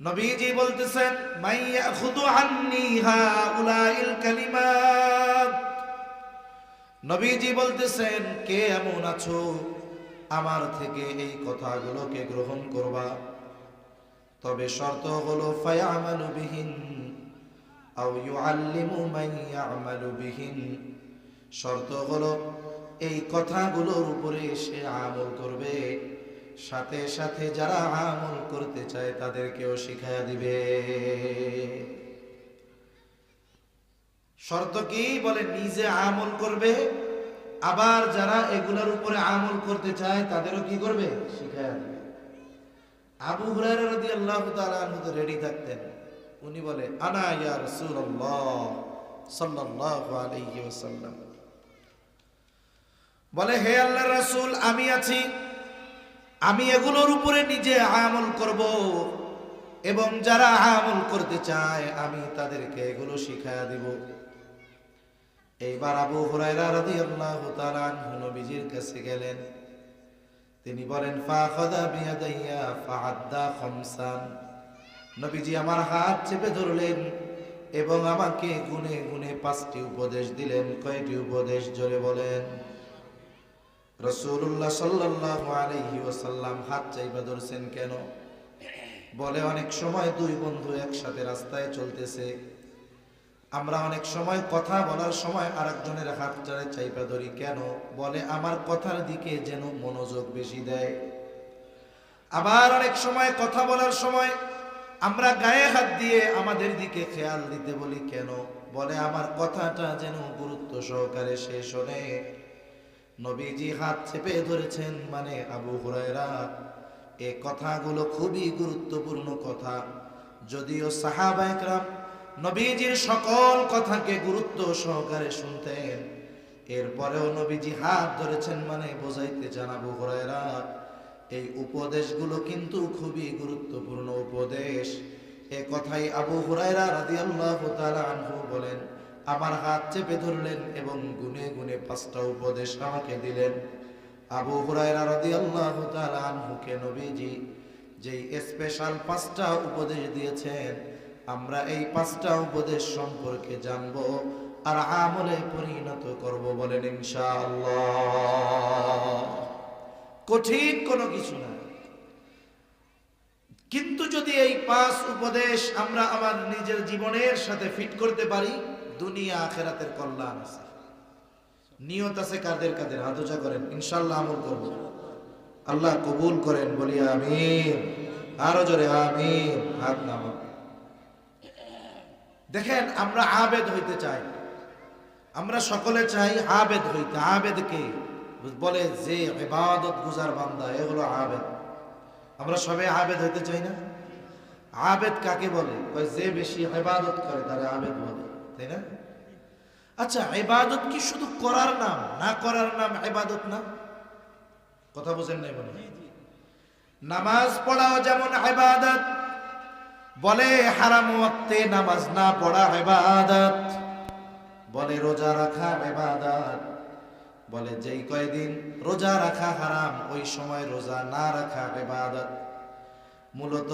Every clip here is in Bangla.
নবীজি বলতেছেন মাইয়া খুদু আন্নি হাউলাইল কালিমাত। নবীজি বলতেছেন, কে এমন আছো? আমার থেকে এই কথাগুলোকে গ্রহণ করবা। তবে শর্ত হলো, ফায়ামালু বিহিন আও ইউআল্লিমু মান ইয়ামালু বিহিন। শর্ত হলো, এই কথাগুলোর উপরে সে আমল করবে। সাথে সাথে যারা আমল করতে চায় তাদেরকেও শিখায়া দিবে। শর্ত কি? বলে নিজে আমল করবে, আবার যারা এগুলোর উপরে আমল করতে চায় তাদেরও কি করবে? শিখায়া দিবে। আবু হুরায়রা তো রেডি থাকতেন। উনি বলে, আনা বলে, হে আল্লাহর রাসূল, আমি আছি। আমি এগুলোর উপরে নিজে আমল করব। এবং যারা আমল করতে চায়, আমি তাদেরকে এগুলো শিখায়া দিব। এইবার আবু হুরায়রা রাদিয়াল্লাহু তাআলা আনহু নবীজির কাছে গেলেন। তিনি বলেন ফাখাদা বিয়াদাইয়া ফাআদ্দা খামসান। নবীজি আমার হাত চেপে ধরলেন এবং আমাকে গুনে গুনে পাঁচটি উপদেশ দিলেন। কয়টি উপদেশ? জোরে বলেন। রসুল্লাহ সাল্লাহ আলাইহি ওসাল্লাম হাত চাইবা ধরছেন কেন? বলে, অনেক সময় দুই বন্ধু একসাথে রাস্তায় চলতেছে। আমরা অনেক সময় কথা বলার সময় আরেকজনের হাত চারে চাইপা ধরি, কেন? বলে, আমার কথার দিকে যেন মনোযোগ বেশি দেয়। আবার অনেক সময় কথা বলার সময় আমরা গায়ে হাত দিয়ে আমাদের দিকে খেয়াল দিতে বলি, কেন? বলে, আমার কথাটা যেন গুরুত্ব সহকারে সে শোনে। নবীজি হাত চেপে ধরেছেন মানে আবু হুরায়রা। এ কথাগুলো খুবই গুরুত্বপূর্ণ কথা। যদিও সাহাবা একরাম নবীজির সকল কথাকে গুরুত্ব সহকারে শুনতেন, এরপরেও নবীজি হাত ধরেছেন মানে বোঝাইতে চান আবু হুরায়রা। এই উপদেশগুলো কিন্তু খুবই গুরুত্বপূর্ণ উপদেশ। এ কথাই আবু হুরায়রা রাদিয়াল্লাহু তাআলা আনহু বলেন আমার হাত চেপে ধরলেন এবং গুনে গুনে পাঁচটা উপদেশ আমাকে দিলেন। আবু হুরায়রা নবীজি যেই স্পেশাল পাঁচটা উপদেশ দিয়েছেন, আমরা এই পাঁচটা উপদেশ সম্পর্কে জানব আর আমলে পরিণত করব বলেন ইনশাআল্লাহ। কঠিন কোনো কিছু না। কিন্তু যদি এই পাঁচ উপদেশ আমরা আমার নিজের জীবনের সাথে ফিট করতে পারি দুনিয়া আখেরাতের কল্যাণ আছে। নিয়ত আছে কাদের কাদের হাতুজা করেন ইনশাল্লাহ আমল করব। আল্লাহ কবুল করেন, বলি আমিন। আরও জোরে আমিন, হাত নামা দেখেন, আমরা আবেদ হইতে চাই। আমরা সকলে চাই আবেদ হইতে। আবেদ কে? বলে যে ইবাদত গুজার বান্দা এগুলো আবেদ। আমরা সবে আবেদ হইতে চাই না? আবেদ কাকে বলে? যে বেশি ইবাদত করে, তারা আবেদ বলে। তাই না? আচ্ছা ইবাদত কি শুধু করার নাম? না করার নাম ইবাদত না? কথা বুঝেন নাই বলে নামাজ পড়াও যেমন ইবাদত বলে হারাম ওয়াক্তে নামাজ না পড়া ইবাদত বলে রোজা রাখা ইবাদত বলে যেই কয়দিন রোজা রাখা হারাম ওই সময় রোজা না রাখা ইবাদত। মূলত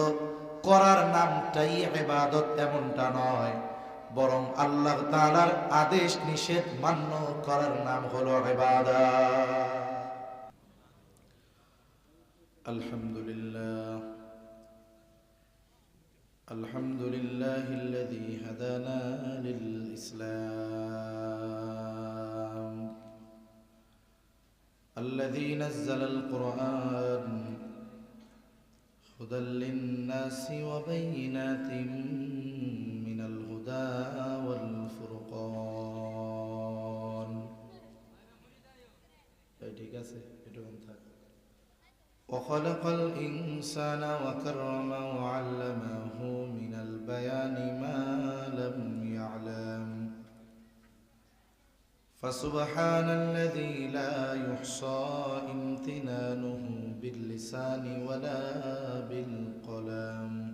করার নামটাই ইবাদত এমনটা নয়। বরং আল্লাহ তাআলার আদেশ নিষেধ মান্য করার নাম হলো ইবাদত আলহামদুলিল্লাহ الحمد لله الذي هدانا للإسلام الذي نزل القرآن هدى للناس وبينات من والفرقان. طيب، وخلق الإنسان وكرمه وعلمه من البيان ما لم يعلم. فسبحان الذي لا يحصى امتنانه باللسان ولا بالقلم.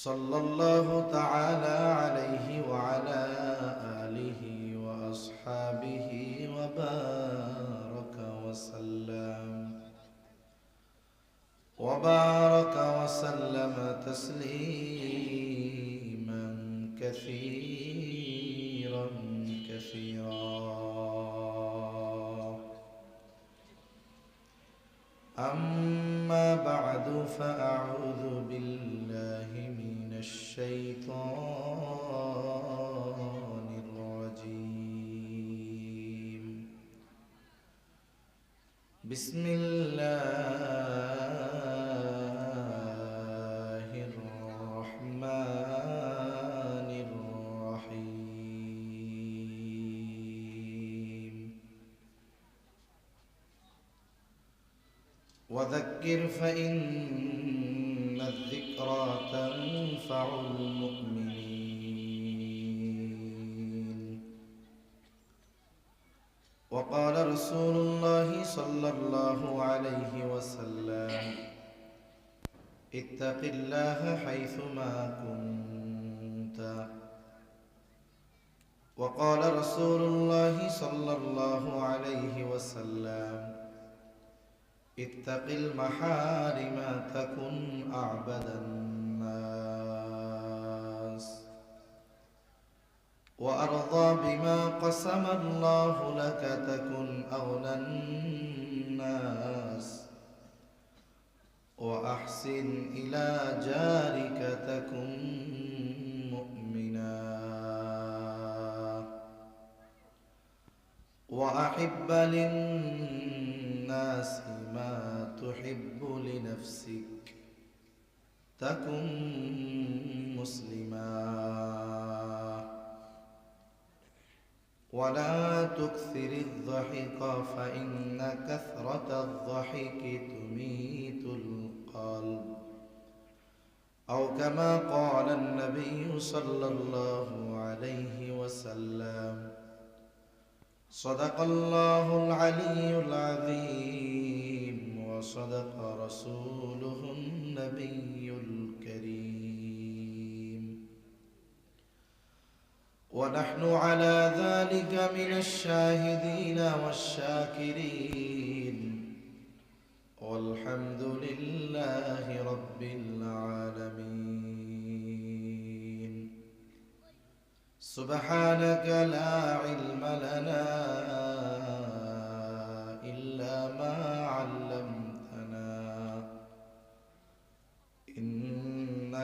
صلى الله تعالى عليه وعلى آله وأصحابه وبارك وسلم. وبارك وسلم تسليما كثيرا كثيرا. أما بعد فأعوذ بالله الشيطان الرجيم. بسم الله وذكر فإن الذكرى تنفع المؤمنين. وقال رسول الله صلى الله عليه وسلم اتق الله حيثما كنت. وقال رسول الله صلى الله عليه وسلم اتق المحارم تكن أعبد الناس وأرضى بما قسم الله لك تكن أغنى الناس وأحسن إلى جارك تكن مؤمنا وأحب للناس تحب لنفسك. تكن مسلما. ولا تكثر الضحك فإن كثرة الضحك تميت القلب. أو كما قال النبي صلى الله عليه وسلم صدق الله العلي العظيم. وصدق رسوله النبي الكريم. ونحن على ذلك من الشاهدين والشاكرين. والحمد لله رب العالمين. سبحانك لا علم لنا إلا ما علمتنا.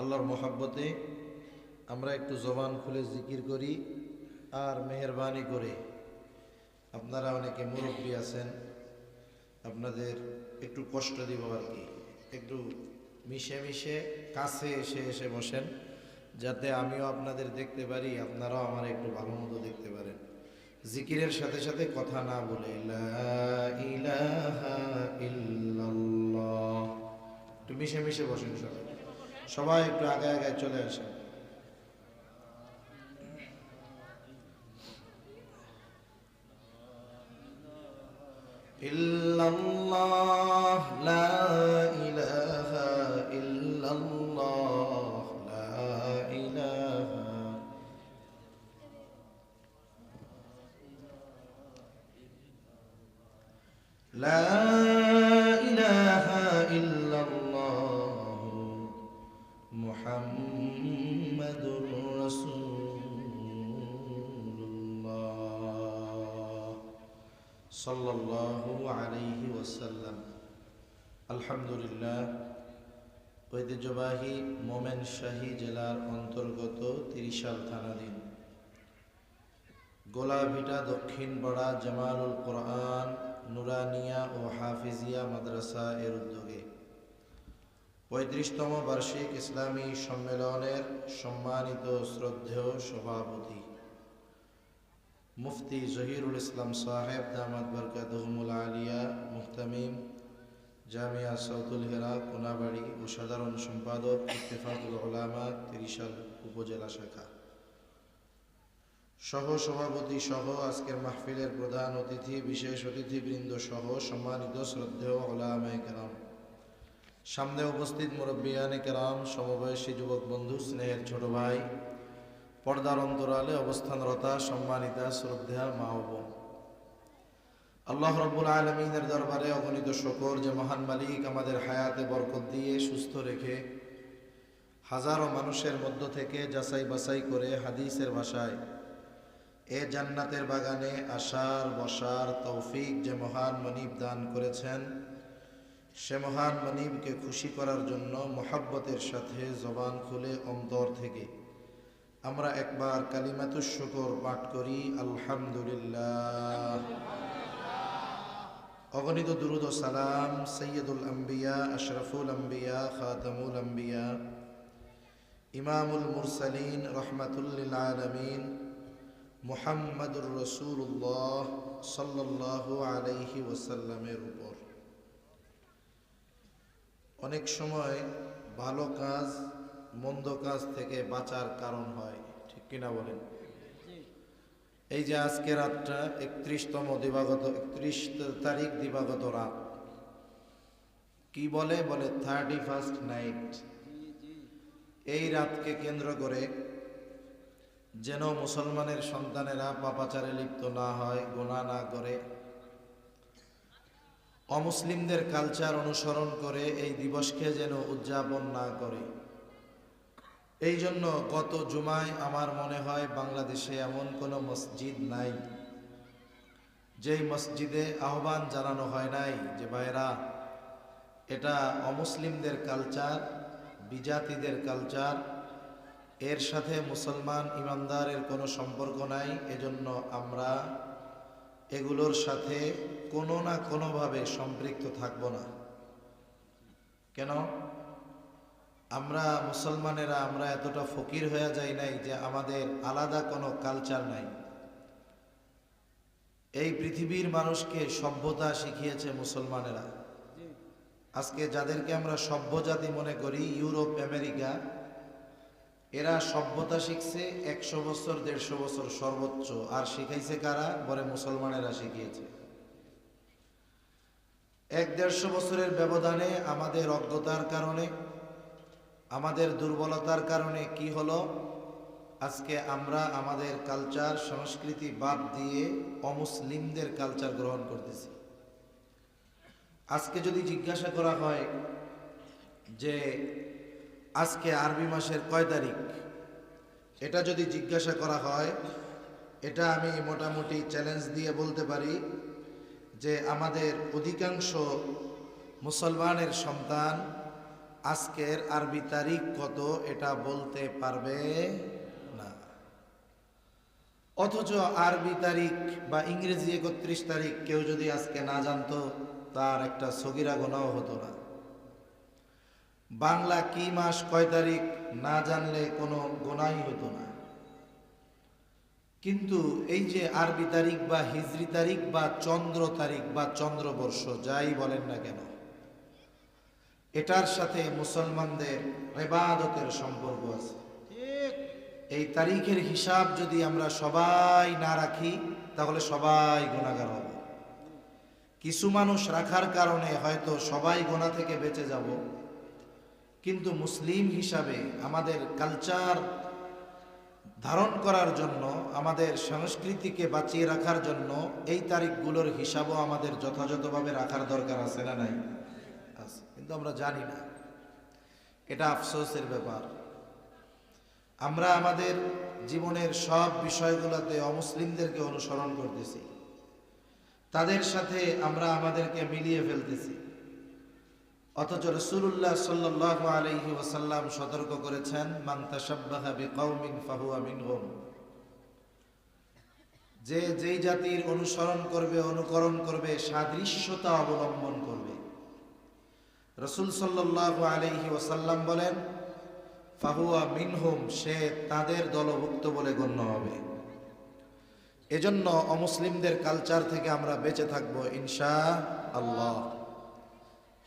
আল্লাহর মোহাব্বতে আমরা একটু জবান খুলে জিকির করি আর মেহরবানি করে। আপনারা অনেকে মুরব্বী আছেন, আপনাদের একটু কষ্ট দিব আর কি। একটু মিশে মিশে কাছে এসে এসে বসেন, যাতে আমিও আপনাদের দেখতে পারি, আপনারাও আমার একটু ভালো মতো দেখতে পারেন। জিকিরের সাথে সাথে কথা না বলে, লা ইলাহা ইল্লাল্লাহ। একটু মিশে মিশে বসেন সবাই। সবাই একটু আগে আগে চলে আসে। ইল্লাল্লাহ লা আলহামদুলিল্লাহ, ঐতিহ্যবাহী মোমেন শাহী জেলার অন্তর্গত তিরিশাল থানাধীন। গোলাভিটা দক্ষিণ পাড়া জামালুল কোরআন, নুরানিয়া ও হাফিজিয়া মাদ্রাসা এর উদ্যোগে। পঁয়ত্রিশতম বার্ষিক ইসলামী সম্মেলনের সম্মানিত শ্রদ্ধেয় সভাপতি মুফতি জহিরুল ইসলাম সাহেব দামাদ বরকাত আলিয়া, মুহতামিম জামিয়া সৌতুল হেরা কোনাবাড়ি ও সাধারণ সম্পাদক ইত্তেফাকুল ওলামা তিরিশাল উপজেলা শাখা। সহ সভাপতি সহ আজকের মাহফিলের প্রধান অতিথি, বিশেষ অতিথিবৃন্দ সহ সম্মানিত শ্রদ্ধেয় ওলামা কেরাম। সামনে উপস্থিত মুরব্বিয়ানে কেরাম, সমবয়সী যুবক বন্ধু, স্নেহের ছোট ভাই, পর্দার অন্তরালে অবস্থানরতা, সম্মানিতা শ্রদ্ধা মা বোন। আল্লাহ রব্বুল আলমিনের দরবারে অগণিত শকর যে মহান মালিক আমাদের হায়াতে বরকত দিয়ে সুস্থ রেখে হাজারো মানুষের মধ্য থেকে যাচাই বাছাই করে হাদিসের ভাষায় এ জান্নাতের বাগানে আসার, বসার তৌফিক যে মহান মনিব দান করেছেন, সে মহান মনিবকে খুশি করার জন্য মোহাব্বতের সাথে জবান খুলে অন্তর থেকে আমরা একবার কালিমাতুর শুকর পাঠ করি, আলহামদুলিল্লাহ। অগণিত দুরুদ সালাম সৈয়দুল আম্বিয়া, আশরফুল আম্বিয়া, খাতামুল আম্বিয়া, ইমামুল মুরসালিন রহমাতুল্লিল আলমিন, মুহাম্মদুর রসুল্লাহ সাল্লাহ আলাইহি ওসাল্লামের উপর। অনেক সময় ভালো কাজ, মন্দ কাজ থেকে বাঁচার কারণ হয়, ঠিক কিনা বলেন? এই যে আজকে রাতটা, একত্রিশতম দিবাগত, একত্রিশ তারিখ দিবাগত রাত। কি বলে? বলে থার্টি ফার্স্ট নাইট এই রাতকে কেন্দ্র করে যেন মুসলমানের সন্তানেরা পাপাচারে লিপ্ত না হয়, গোনা না করে। অমুসলিমদের কালচার অনুসরণ করে এই দিবসকে যেন উদযাপন না করে। এই জন্য গত জুমায় আমার মনে হয় বাংলাদেশে এমন কোনো মসজিদ নাই। যেই মসজিদে আহ্বান জানানো হয় নাই যে ভাইরা এটা অমুসলিমদের কালচার, বিজাতিদের কালচার, এর সাথে মুসলমান ইমানদারের কোনো সম্পর্ক নাই, এজন্য আমরা এগুলোর সাথে কোনো না কোনোভাবে সম্পৃক্ত থাকব না। কেন? আমরা মুসলমানেরা, আমরা এতটা ফকির হয়ে যাই নাই যে আমাদের আলাদা কোনো কালচার নাই। এই পৃথিবীর মানুষকে সভ্যতা শিখিয়েছে মুসলমানেরা। আজকে যাদেরকে আমরা সভ্য জাতি মনে করি, ইউরোপ, আমেরিকা, এরা সভ্যতা শিখছে একশো বছর, দেড়শো বছর সর্বোচ্চ। আর শিখাইছে কারা? বলে মুসলমানেরা শিখিয়েছে। এক দেড়শো বছরের ব্যবধানে আমাদের অজ্ঞতার কারণে আমাদের দুর্বলতার কারণে কি হলো? আজকে আমরা আমাদের কালচার সংস্কৃতি বাদ দিয়ে অমুসলিমদের কালচার গ্রহণ করতেছি। আজকে যদি জিজ্ঞাসা করা হয় যে আজকে আরবি মাসের কয় তারিখ? এটা যদি জিজ্ঞাসা করা হয়, এটা আমি মোটামুটি চ্যালেঞ্জ দিয়ে বলতে পারি যে আমাদের অধিকাংশ মুসলমানের সন্তান আজকের আরবি তারিখ কত এটা বলতে পারবে না। অথচ আরবি তারিখ বা ইংরেজি একত্রিশ তারিখ কেউ যদি আজকে না জানতো, তার একটা সগিরা গোনাও হতো না। বাংলা কি মাস, কয় তারিখ, না জানলে কোনো গোনাই হতো না। কিন্তু এই যে আরবি তারিখ বা হিজরি তারিখ বা চন্দ্র তারিখ বা চন্দ্রবর্ষ, যাই বলেন না কেন এটার সাথে মুসলমানদের ইবাদতের সম্পর্ক আছে। এই তারিখের হিসাব যদি আমরা সবাই না রাখি তাহলে সবাই গুণাগার হব। কিছু মানুষ রাখার কারণে হয়তো সবাই গোনা থেকে বেঁচে যাব। কিন্তু মুসলিম হিসাবে আমাদের কালচার ধারণ করার জন্য আমাদের সংস্কৃতিকে বাঁচিয়ে রাখার জন্য এই তারিখগুলোর হিসাবও আমাদের যথাযথভাবে রাখার দরকার আছে না নাই? কিন্তু আমরা জানি না। এটা আফসোসের ব্যাপার। আমরা আমাদের জীবনের সব বিষয়গুলোতে অমুসলিমদেরকে অনুসরণ করতেছি। তাদের সাথে আমরা আমাদেরকে মিলিয়ে ফেলতেছি। অথচ রসুল্লাহ সাল্লাহ আলহি ওসাল্লাম সতর্ক করেছেন মান্তাসাব্বাহা বিকাউমিন ফাহুয়া মিনহুম। যে যেই জাতির অনুসরণ করবে, অনুকরণ করবে, সাদৃশ্যতা অবলম্বন করবে। রসুল সাল্লাহ আলহি ওসাল্লাম বলেন, ফাহুয়া মিনহুম, সে তাদের দলভুক্ত বলে গণ্য হবে। এজন্য অমুসলিমদের কালচার থেকে আমরা বেঁচে থাকব ইনশা আল্লাহ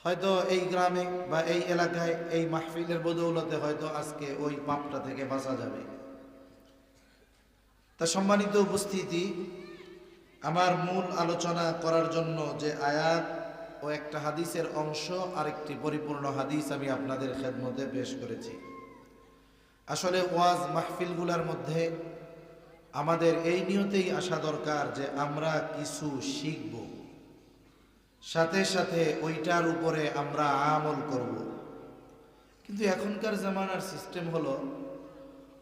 হয়তো এই গ্রামে বা এই এলাকায় এই মাহফিলের বদৌলতে হয়তো আজকে ওই পাপটা থেকে বাঁচা যাবে। তা সম্মানিত উপস্থিতি, আমার মূল আলোচনা করার জন্য যে আয়াত ও একটা হাদিসের অংশ, আরেকটি পরিপূর্ণ হাদিস আমি আপনাদের খেদমতে পেশ করেছি। আসলে ওয়াজ মাহফিলগুলোর মধ্যে আমাদের এই নিয়তেই আসা দরকার যে আমরা কিছু শিখব। সাথে সাথে ওইটার উপরে আমরা আমল করব। কিন্তু এখনকার জামানার সিস্টেম হলো,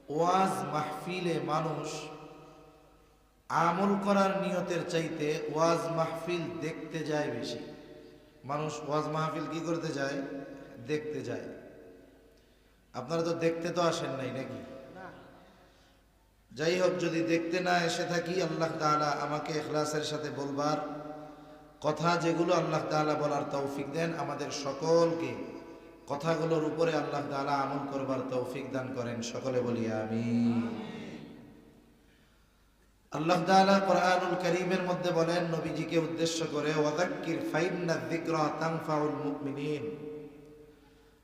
ওয়াজ মাহফিলে মানুষ আমল করার নিয়তের চাইতে ওয়াজ মাহফিল দেখতে যায় বেশি। মানুষ ওয়াজ মাহফিল কি করতে যায়? দেখতে যায়। আপনারা তো দেখতে তো আসেন নাই নাকি? যাই হোক যদি দেখতে না এসে থাকি আল্লাহ তাআলা আমাকে এখলাসের সাথে বলবার কথা যেগুলো আল্লাহ তাআলা বলার তৌফিক দেন আমাদের সকলকে কথাগুলোর উপরে আল্লাহ তাআলা আমল করবার তৌফিক দান করেন। সকলে বলি আমি আল্লাহ তাআলা কোরআনুল করিমের মধ্যে বলেন, নবীজিকে উদ্দেশ্য করে ওয়াদাক্কির ফাইন্না যিকরা তানফাউল মুমিনিন।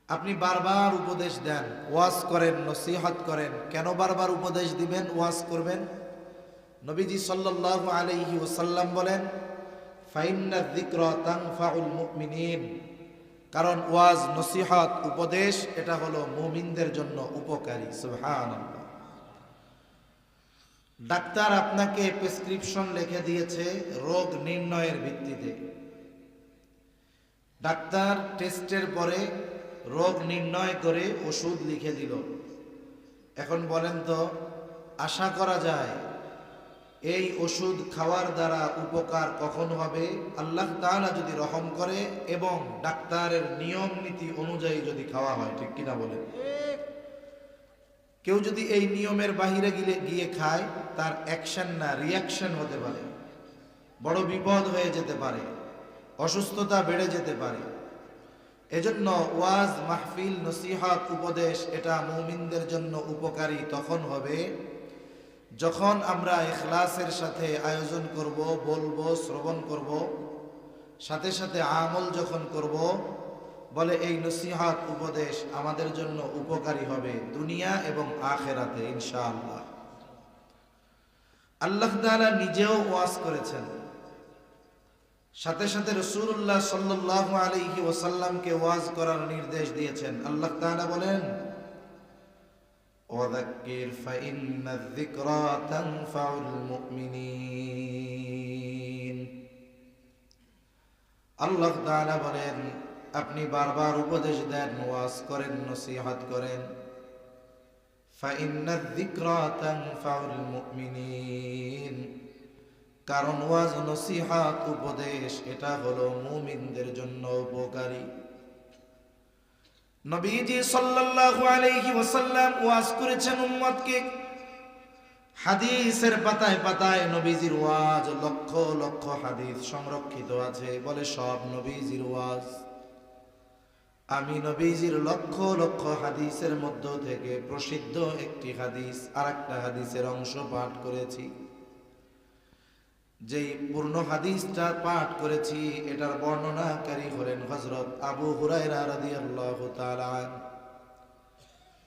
আপনি বারবার উপদেশ দেন, ওয়াজ করেন, নসিহত করেন। কেন বারবার উপদেশ দিবেন, ওয়াজ করবেন? নবীজি সাল্লাল্লাহু আলাইহি ওসাল্লাম বলেন, ফাইন্না যিকরা তানফাউল মুমিনিন। কারণ ওয়াজ, নসিহত, উপদেশ, এটা হলো মুমিনদের জন্য উপকারী। সুবহানাল্লাহ। ডাক্তার আপনাকে প্রেসক্রিপশন লিখে দিয়েছে রোগ নির্ণয়ের ভিত্তিতে। ডাক্তার টেস্টের পরে রোগ নির্ণয় করে ওষুধ লিখে দিল। এখন বলেন তো, আশা করা যায় এই ওষুধ খাওয়ার দ্বারা উপকার কখন হবে? আল্লাহ তাআলা যদি রহম করে এবং ডাক্তারের নিয়ম নীতি অনুযায়ী যদি খাওয়া হয়, ঠিক কিনা বলেন? কেউ যদি এই নিয়মের বাহিরে গিয়ে গিয়ে খায়, তার অ্যাকশন না রিয়াকশন হতে পারে। বড় বিপদ হয়ে যেতে পারে, অসুস্থতা বেড়ে যেতে পারে। এজন্য ওয়াজ, মাহফিল, নসিহত, উপদেশ, এটা মুমিনদের জন্য উপকারী তখন হবে যখন আমরা ইখলাসের সাথে আয়োজন করব, বলব, শ্রবণ করব, সাথে সাথে আমল যখন করব বলে এই নসিহত উপদেশ আমাদের জন্য উপকারী হবে দুনিয়া এবং আখেরাতে ইনশাআল্লাহ আল্লাহ তাআলা নিজেও ওয়াজ করেছেন সাথে সাথে রসুল্লাহ সাল্লাহ আলাইহি ওসাল্লামকে ওয়াজ করার নির্দেশ দিয়েছেন আল্লাহ তাআলা বলেন وذكر فإن الذكرى تنفع المؤمنين আল্লাহ তাআলা বলেন আপনি বারবার উপদেশ দেন, ওয়াজ করেন, নসিহাত করেন। কারণ ওয়াজ নসিহাত উপদেশ, এটা হলো মুমিনদের জন্য উপকারী। নবীজি সাল্লাল্লাহু আলাইহি ওয়াসাল্লাম ওয়াজ করেছেন উম্মতকে। হাদিসের পাতায় পাতায় নবীজির ওয়াজ লক্ষ লক্ষ হাদিস সংরক্ষিত আছে, বলে সব নবীজির ওয়াজ। আমি নবীজির লক্ষ লক্ষ হাদিসের মধ্য থেকে প্রসিদ্ধ একটি হাদিস আর একটা হাদিসের অংশ পাঠ করেছি। যেই পূর্ণ হাদিসটা পাঠ করেছি, এটার বর্ণনাকারী হলেন হজরত আবু তাআলা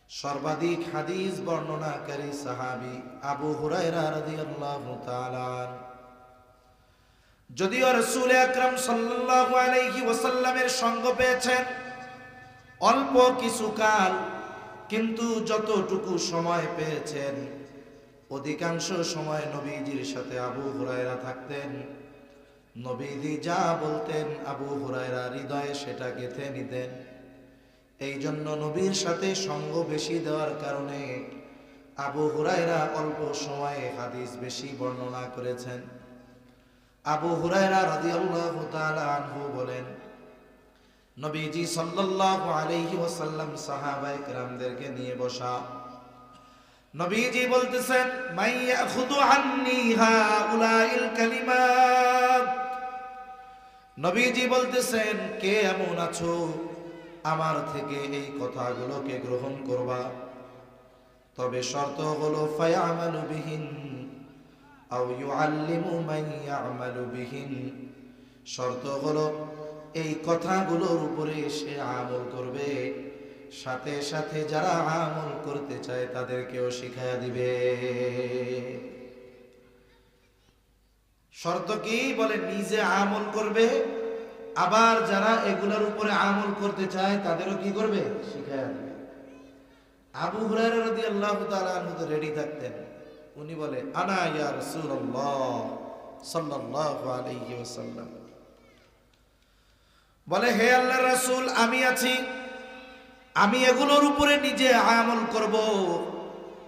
সর্বাধিক হাদিস বর্ণনাকারী সাহাবী আবু হুরায়রা রাদিয়াল্লাহু তাআলা যদিও রাসূল আকরাম সাল্লাল্লাহু আলাইহি ওয়াসাল্লামের সঙ্গ পেয়েছেন অল্প কিছু কাল, কিন্তু যতটুকু সময় পেয়েছেন, অধিকাংশ সময় নবীজির সাথে আবু হুরায়রা থাকতেন। নবীজি যা বলতেন, আবু হুরায়রা হৃদয়ে সেটা গেথে নিতেন। এই জন্য নবীর সাথে সঙ্গ বেশি দেওয়ার কারণে আবু হুরায়রা অল্প সময়ে হাদিস বেশি বর্ণনা করেছেন। আবু হুরায়রা রাদিয়াল্লাহু তাআলা আনহু বলেন নবীজি সাল্লাল্লাহু আলাইহি ওয়াসাল্লাম সাহাবায়ে কেরামদেরকে নিয়ে বসা। নবীজি বলতেছেন, মাই ইয়াখুদু আন্নি হাউলাইল কালিমাত নবীজি বলতেছেন, কে এমন আছো? আমার থেকে এই কথাগুলোকে গ্রহণ করবা। তবে শর্ত হলো, ফায়ামালু বিহিন আও ইউআল্লিমু মান ইয়ামালু বিহিন। শর্ত হলো এই কথাগুলোর উপরে সে আমল করবে। সাথে সাথে যারা আমল করতে চায় তাদেরকেও শিখায়া দিবে। শর্ত কি? বলে নিজে আমল করবে। আবার যারা এগুলোর উপরে আমল করতে চায় তাদেরও কি করবে? শিখায়া দিবে। আবু হুরায়রা রেডি থাকতেন। উনি বলে, আনা ইয়া রাসূলুল্লাহ সাল্লাল্লাহু আলাইহি ওয়াসাল্লাম। বলে, হে আল্লাহ রাসূল, আমি আছি। আমি এগুলোর উপরে নিজে আমল করব।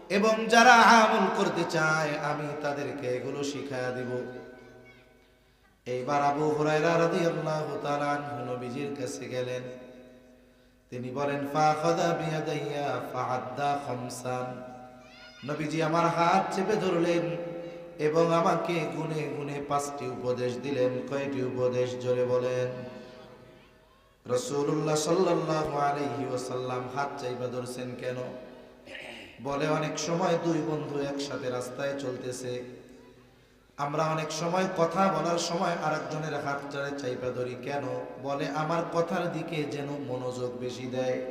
এবং যারা আমল করতে চায়, আমি তাদেরকে এগুলো শিখায়া দিব। এইবার আবু হুরায়রা রাদিয়াল্লাহু তাআলা আনহু নবীজির কাছে গেলেন। তিনি বলেন, ফাখাদা বিয়াদাইয়া খামসান। নবীজি আমার হাত চেপে ধরলেন এবং আমাকে গুনে গুনে পাঁচটি উপদেশ দিলেন। কয়টি উপদেশ? জোরে বলেন। রসুল্লাহ ওয়াসাল্লাম হাত চাইবা ধরছেন কেন? বলে, অনেক সময় দুই বন্ধু একসাথে রাস্তায় চলতেছে। আমরা অনেক সময় কথা বলার সময় আরেকজনের হাত চারে চাইপা ধরি কেন? বলে, আমার কথার দিকে যেন মনোযোগ বেশি দেয়।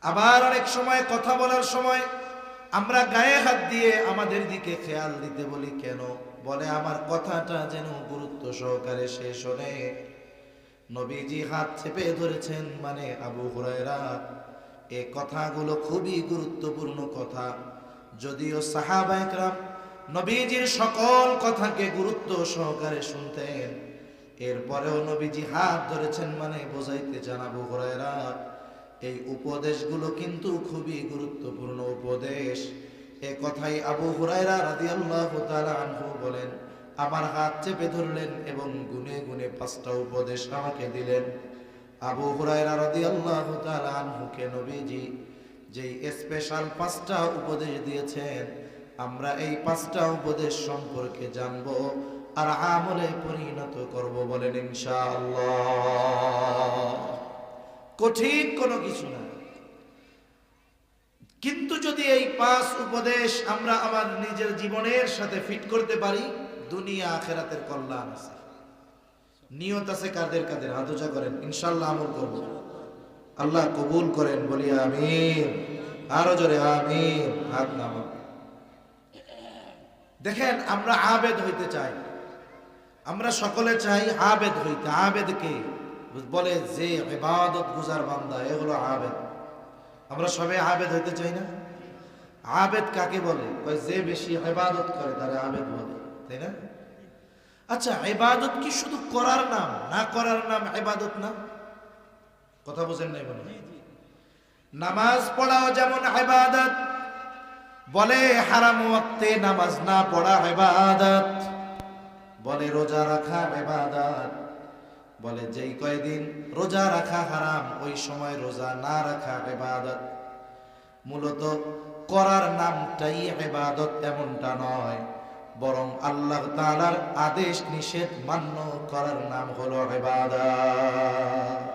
আবার অনেক সময় কথা বলার সময় আমরা গায়ে হাত দিয়ে আমাদের দিকে খেয়াল দিতে বলি কেন? বলে, আমার কথাটা যেন গুরুত্ব সহকারে সে শোনে। নবীজি হাত চেপে ধরেছেন মানে আবু হুরায়রা। এ কথাগুলো খুবই গুরুত্বপূর্ণ কথা। যদিও সাহাবা একরাম নবীজির সকল কথাকে গুরুত্ব সহকারে শুনতেন, এরপরেও নবীজি হাত ধরেছেন মানে বোঝাইতে চান আবু হুরায়রা। এই উপদেশগুলো কিন্তু খুবই গুরুত্বপূর্ণ উপদেশ। এ কথাই আবু হুরায়রা রাদিয়াল্লাহু তাআলা আনহু বলেন আমার হাত চেপে ধরলেন এবং গুনে গুনে পাঁচটা উপদেশ আমাকে দিলেন। আবু হুরায়রা রাদিয়াল্লাহু তাআলা আনহুকে নবীজি যেই স্পেশাল পাঁচটা উপদেশ দিয়েছেন, আমরা এই পাঁচটা উপদেশ সম্পর্কে জানব আর আমলে পরিণত করব বলেন ইনশাআল্লাহ। কঠিন কোনো কিছু না। কিন্তু যদি এই পাঁচ উপদেশ আমরা আমার নিজের জীবনের সাথে ফিট করতে পারি দুনিয়া আখেরাতের কল্যাণ আছে। নিয়ত আছে কাদের কাদের হাতুজা করেন ইনশাল্লাহ আমল করব। আল্লাহ কবুল করেন, বলি আমিন। আরও জোরে আমিন, হাত নামা দেখেন, আমরা আবেদ হইতে চাই। আমরা সকলে চাই আবেদ হইতে। আবেদ কে? বলে যে ইবাদত গুজার বান্দা এগুলো আবেদ। আমরা সবে আবেদ হইতে চাই না? আবেদ কাকে বলে? যে বেশি ইবাদত করে, তারা আবেদ বলে। তাই না? আচ্ছা ইবাদত কি শুধু করার নাম? না করার নাম ইবাদত না? কথা বুঝেন নাই বলে? নামাজ পড়াও যেমন ইবাদত, বলে হারাম ওয়াক্তে নামাজ না পড়া ইবাদত, বলে রোজা রাখা ইবাদত, বলে যেই কয়দিন রোজা রাখা হারাম, ওই সময় রোজা না রাখা ইবাদত। মূলত করার নামটাই ইবাদত, এমনটা নয়। বরং আল্লাহ তালার আদেশ নিষেধ মান্য করার নাম হলো ইবাদত